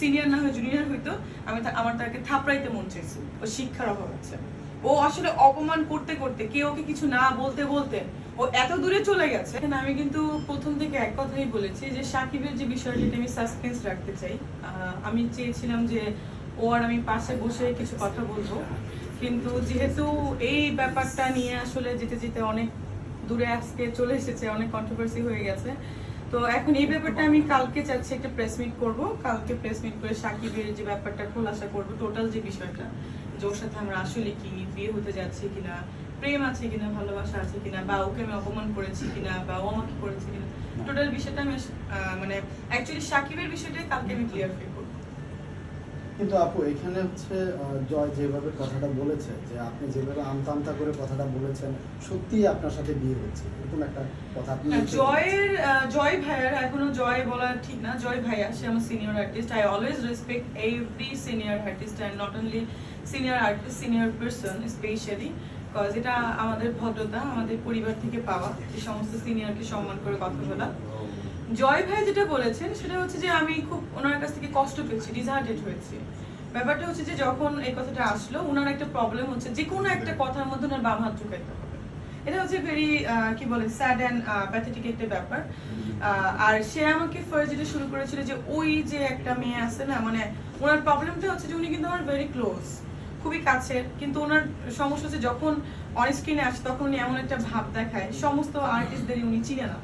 Senior না হয়ে junior হইতো, আমি আমার তাকে থাপড়াইতে মন চাইছে। ও শিক্ষার অভাব আছে। ও আসলে অপমান করতে করতে, কেউ ওকে কিছু না বলতে বলতে ও এত দূরে চলে গেছে। আমি কিন্তু প্রথম থেকে এক কথাই বলেছি যে সাকিবের যে বিষয়টি আমি সাসপেন্স রাখতে চাই আমি চেয়েছিলাম যে ও আর আমি পাশে বসে কিছু কথা বলব। কিন্তু যেহেতু এই ব্যাপারটা নিয়ে আসলে যেতে যেতে অনেক দূরে আজকে চলে এসেছে, অনেক কন্ট্রোভার্সি হয়ে গেছে তো এখন এই ব্যাপারটা আমি কালকে চাচ্ছি একটা প্রেস মিট করব। কালকে প্রেস মিট করে সাকিবের যে ব্যাপারটা খোলাসা করব টোটাল যে বিষয়টা, যে ওর সাথে আমরা আসলে কি বিয়ে হতে যাচ্ছি কিনা, প্রেম আছে কিনা, ভালোবাসা আছে কিনা, বা ওকে আমি অপমান করেছি কিনা, বা ও আমাকে করেছে কিনা টোটাল বিষয়টা আমি মানে অ্যাকচুয়ালি সাকিবের বিষয়টাই কালকে আমি ক্লিয়ার করব। কিন্তু আপু এখানে হচ্ছে জয় যেভাবে কথাটা বলেছে যে আপনি যেভাবে আমতা আমতা করে কথাটা বলেছেন সত্যিই আপনার সাথে বিয়ে হচ্ছে এরকম একটা কথা আপনি জয়ের জয় ভাইয়ার এখনও জয় বলা ঠিক না। জয় ভাইয়া সে আমার senior artist I always respect every senior artist and not only senior artist senior person specially cause এটা আমাদের ভদ্রতা আমাদের পরিবার থেকে পাওয়া যে সমস্ত সিনিয়রকে সম্মান করে কথা বলা। জয় ভাই যেটা বলেছেন সেটা হচ্ছে যে আমি খুব ওনার কাছ থেকে কষ্ট পেয়েছি ডিসহার্টেড হয়েছি। ব্যাপারটা হচ্ছে যে যখন এই কথাটা আসলো ওনার একটা প্রবলেম হচ্ছে যে কোনো একটা কথার মধ্যে ওনার বাম হাত ঢুকাইতে হবে। এটা হচ্ছে ভেরি কি বলে স্যাড অ্যান্ড প্যাথেটিক একটা ব্যাপার। আর সে আমাকে ফার্স্ট যেটা শুরু করেছিল যে ওই যে একটা মেয়ে আছে না মানে ওনার প্রবলেমটা হচ্ছে যে উনি কিন্তু আমার ভেরি ক্লোজ খুবই কাছের কিন্তু ওনার সমস্যা হচ্ছে যখন অন স্ক্রিনে আসে তখন উনি এমন একটা ভাব দেখায় সমস্ত আর্টিস্টদেরই উনি চিনে না।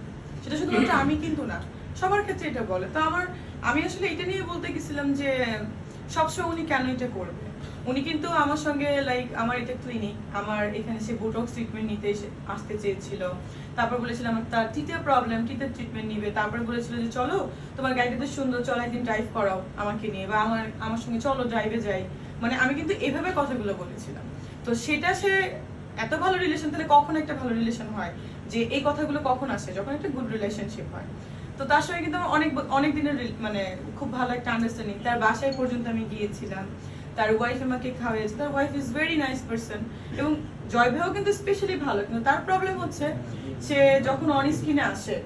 সেটা শুধুমাত্র আমি কিন্তু না, সবার ক্ষেত্রে এটা বলে। তো আমার, আমি আসলে এটা নিয়ে বলতে গেছিলাম যে, সবসময় উনি কেন এটা করবে? উনি কিন্তু আমার সঙ্গে লাইক আমার এটা ক্লিনিক আমার এখানে সে বোটক্স ট্রিটমেন্ট নিতে আসতে চেয়েছিল। তারপর বলেছিল আমার তার টিতে প্রবলেম টিতে ট্রিটমেন্ট নিবে। তারপর বলেছিল যে, চলো, তোমার গাড়িটা তো সুন্দর, চলো একদিন ড্রাইভ করাও আমাকে নিয়ে, বা আমার আমার সঙ্গে চলো ড্রাইভে যাই। মানে আমি কিন্তু এভাবে কথাগুলো বলেছিলাম। তো সেটা সে, এত ভালো রিলেশন তাহলে কখন একটা ভালো রিলেশন হয়? যে এই কথাগুলো কখন আসে? যখন একটা গুড রিলেশনশিপ হয়। তো তার সঙ্গে কিন্তু আমার অনেক অনেক দিনের মানে খুব ভালো একটা আন্ডারস্ট্যান্ডিং তার বাসায় পর্যন্ত আমি গিয়েছিলাম। তার ওয়াইফ আমাকে খাওয়াইছে তার wife is very nice person এবং জয় ভাইও কিন্তু স্পেশালি ভালো। কিন্তু তার প্রবলেম হচ্ছে, সে যখন অন স্ক্রিনে আসে,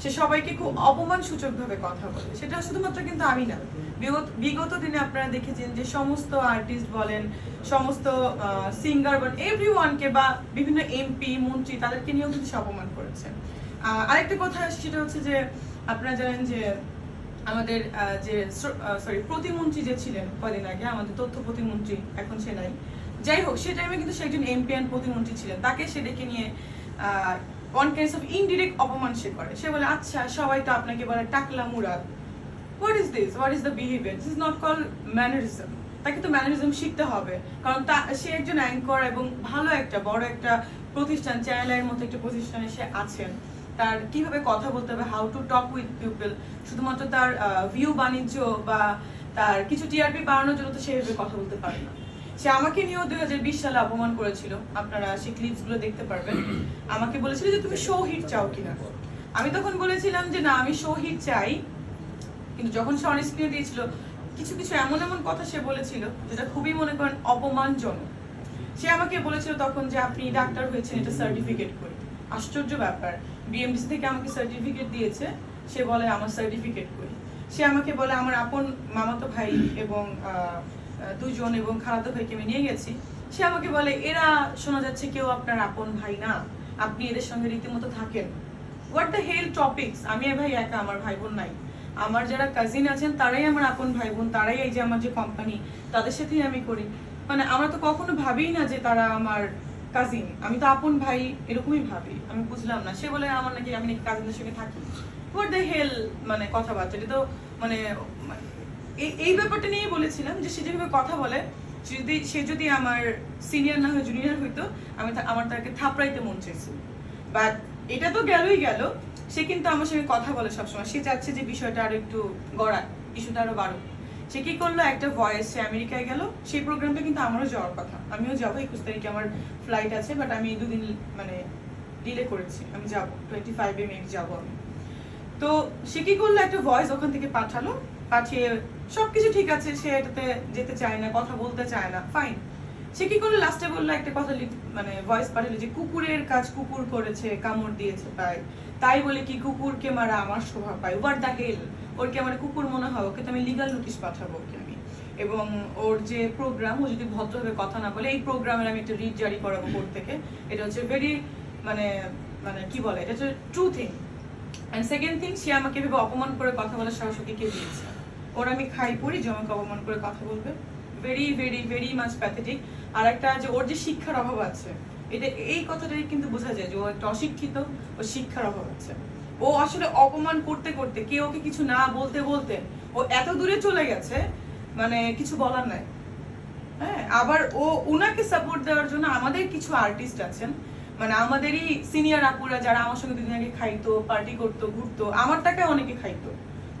সে সবাইকে খুব অপমান সূচক ভাবে কথা বলে। সেটা শুধুমাত্র কিন্তু আমি না। বিগত দিনে আপনারা দেখেছেন যে সমস্ত আর্টিস্ট বলেন, সমস্ত সিঙ্গার বলেন এভরি ওয়ানকে বা বিভিন্ন এমপি মন্ত্রী তাদেরকে নিয়েও কিন্তু অপমান করেছে আরেকটা কথা সেটা হচ্ছে যে আপনারা জানেন যে আমাদের যে সরি প্রতিমন্ত্রী যে ছিলেন কদিন আগে, আমাদের তথ্য প্রতিমন্ত্রী, এখন সে নাই। যাই হোক, সে টাইমে কিন্তু সে একজন এমপি অ্যান্ড প্রতিমন্ত্রী ছিলেন। তাকে সে ডেকে নিয়ে ওয়ান কাইন্ডস অফ ইনডিরেক্ট অপমান সে করে। সে বলে আচ্ছা সবাই তো আপনাকে বলে টাকলা Murad. What is this what is the behaviour this is not call mannerism তাকে তো ম্যানারিজম শিখতে হবে। কারণ তা, সে একজন অ্যাঙ্কর এবং ভালো একটা, বড় একটা প্রতিষ্ঠান, চ্যানেলের মতো একটা প্রতিষ্ঠানে সে আছেন। তার কীভাবে কথা বলতে হবে how to talk with people শুধুমাত্র তার ভিউ বাণিজ্য বা তার কিছু টিআরপি বাড়ানোর জন্য তো সে এভাবে কথা বলতে পারে না। সে আমাকে নিয়েও দুই হাজার বিশ সালে অপমান করেছিল। আপনারা সেই ক্লিপসগুলো দেখতে পারবেন। আমাকে বলেছিল যে, তুমি শো হিট চাও কিনা? আমি তখন বলেছিলাম যে, না, আমি শো হিট চাই। কিন্তু যখন সে অন স্ক্রিনে দিয়েছিল, কিছু কিছু এমন এমন কথা সে বলেছিল যেটা খুবই মনে করেন অপমানজনক। সে আমাকে বলেছিল তখন যে আপনি ডাক্তার হয়েছেন, এটা সার্টিফিকেট করি। আশ্চর্য ব্যাপার। বিএমডিসি থেকে আমাকে সার্টিফিকেট দিয়েছে, সে বলে আমার সার্টিফিকেট করি। সে আমাকে বলে, আমার আপন মামাতো ভাই এবং দুজন এবং খালাতো ভাইকে আমি নিয়ে গেছি। সে আমাকে বলে, এরা শোনা যাচ্ছে কেউ আপনার আপন ভাই না। আপনি এদের সঙ্গে রীতিমতো থাকেন। হোয়াট দ্য হেল টপিকস আমি এ ভাই একা, আমার ভাই বোন নাই। আমার যারা কাজিন আছেন, তারাই আমার আপন ভাই বোন তারাই এই যে আমার যে কোম্পানি তাদের সাথেই আমি করি। মানে আমরা তো কখনো ভাবিই না যে তারা আমার কাজিন আমি তো আপন ভাই, এরকমই ভাবি। আমি বুঝলাম না। সে বলে, আমার নাকি আমি নাকি কাজিনদের সঙ্গে থাকি। হোয়াট দ্য হেল মানে কথাবার্তা। এটা তো মানে এই- ব্যাপারটা নিয়েই বলেছিলাম যে সে যেভাবে কথা বলে, যদি সে যদি আমার সিনিয়র না হয়ে জুনিয়র হইতো, আমি আমার তাকে থাপড়াইতে মন চাইছে বাট এটা তো গেলই গেল। সে কিন্তু আমার সঙ্গে কথা বলে সবসময়। সে চাচ্ছে যে বিষয়টা আরও একটু গড়াক ইস্যুটা আরও বাড়ুক। সে কি করল? একটা ভয়েস সে আমেরিকায় গেল। সেই প্রোগ্রামটা কিন্তু আমারও যাওয়ার কথা। আমিও যাব, একুশ তারিখে আমার ফ্লাইট আছে বাট আমি দুদিন মানে ডিলে করেছি। আমি যাব। টোয়েন্টি ফাইভে মে যাব আমি। তো সে কি করল? একটা ভয়েস ওখান থেকে পাঠালো। পাঠিয়ে সবকিছু ঠিক আছে, সে এটাতে যেতে চায় না, কথা বলতে চায় না। ফাইন সে কি করল লাস্টে বলল একটা কথা মানে ভয়েস পাঠালো যে কুকুরের কাজ কুকুর করেছে, কামড় দিয়েছে তাই তাই বলে কি কুকুরকে মারা আমার শোভা পায়? হোয়াট দ্য হেল ওর কি আমার কুকুর মনে হয়, ওকে তো আমি লিগাল নোটিশ পাঠাবো ওকে আমি। এবং ওর যে প্রোগ্রাম ও যদি ভদ্রভাবে কথা না বলে, এই প্রোগ্রামের আমি একটা রিড জারি করাবো কোর্ট থেকে। এটা হচ্ছে ভেরি মানে মানে কি বলে? এটা হচ্ছে true thing and second thing সে আমাকে ভেবে অপমান করে কথা বলার সাহস ওকে কে দিয়েছে? ওর আমি খাই পড়ি, যে আমাকে অপমান করে কথা বলবে। Very very very much pathetic আর একটা যে ওর যে শিক্ষার অভাব আছে, এটা এই কথাটাই কিন্তু বোঝা যায় যে ও একটা অশিক্ষিত ও শিক্ষার অভাব আছে। ও আসলে অপমান করতে করতে কেউ ওকে কিছু না বলতে বলতে ও এত দূরে চলে গেছে মানে কিছু বলার নাই। হ্যাঁ আবার ও উনাকে সাপোর্ট দেওয়ার জন্য আমাদের কিছু আর্টিস্ট আছেন মানে আমাদেরই সিনিয়র আপুরা যারা আমার সঙ্গে দুদিন আগে খাইতো পার্টি করতো, ঘুরতো আমার টাকায় অনেকে খাইতো,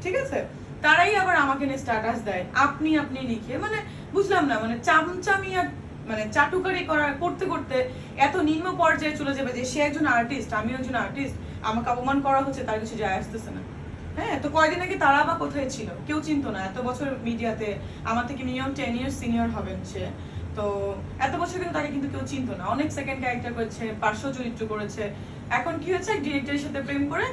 ঠিক আছে? তারাই আবার আমাকে নিয়ে স্ট্যাটাস দেয়। আপনি আপনি লিখে মানে বুঝলাম না মানে চামচামি আর মানে চাটুকারি করা, করতে করতে এত নিম্ন পর্যায়ে চলে যাবে যে সে একজন আর্টিস্ট আমিও একজন আর্টিস্ট আমাকে অপমান করা হচ্ছে, তার কিছু যায় আসতেছে না। হ্যাঁ তো কয়দিন আগে তারা বা কোথায় ছিল? কেউ চিনতো না, এত বছর মিডিয়াতে আমার থেকে মিনিমাম টেন ইয়ার্স সিনিয়র হবেন সে। তো এত বছর কিন্তু তাকে কিন্তু কেউ চিনতো না। অনেক সেকেন্ড ক্যারেক্টার করেছে, পার্শ্ব চরিত্র করেছে। এখন কি হচ্ছে ডিরেক্টরের সাথে প্রেম করে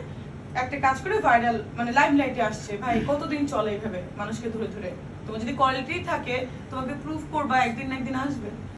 একটা কাজ করে ভাইরাল মানে লাইভ লাইটে আসছে। ভাই, কতদিন চলে এইভাবে মানুষকে ধরে ধরে? তোমার যদি কোয়ালিটি থাকে, তোমাকে প্রুফ করবা, একদিন না একদিন আসবে।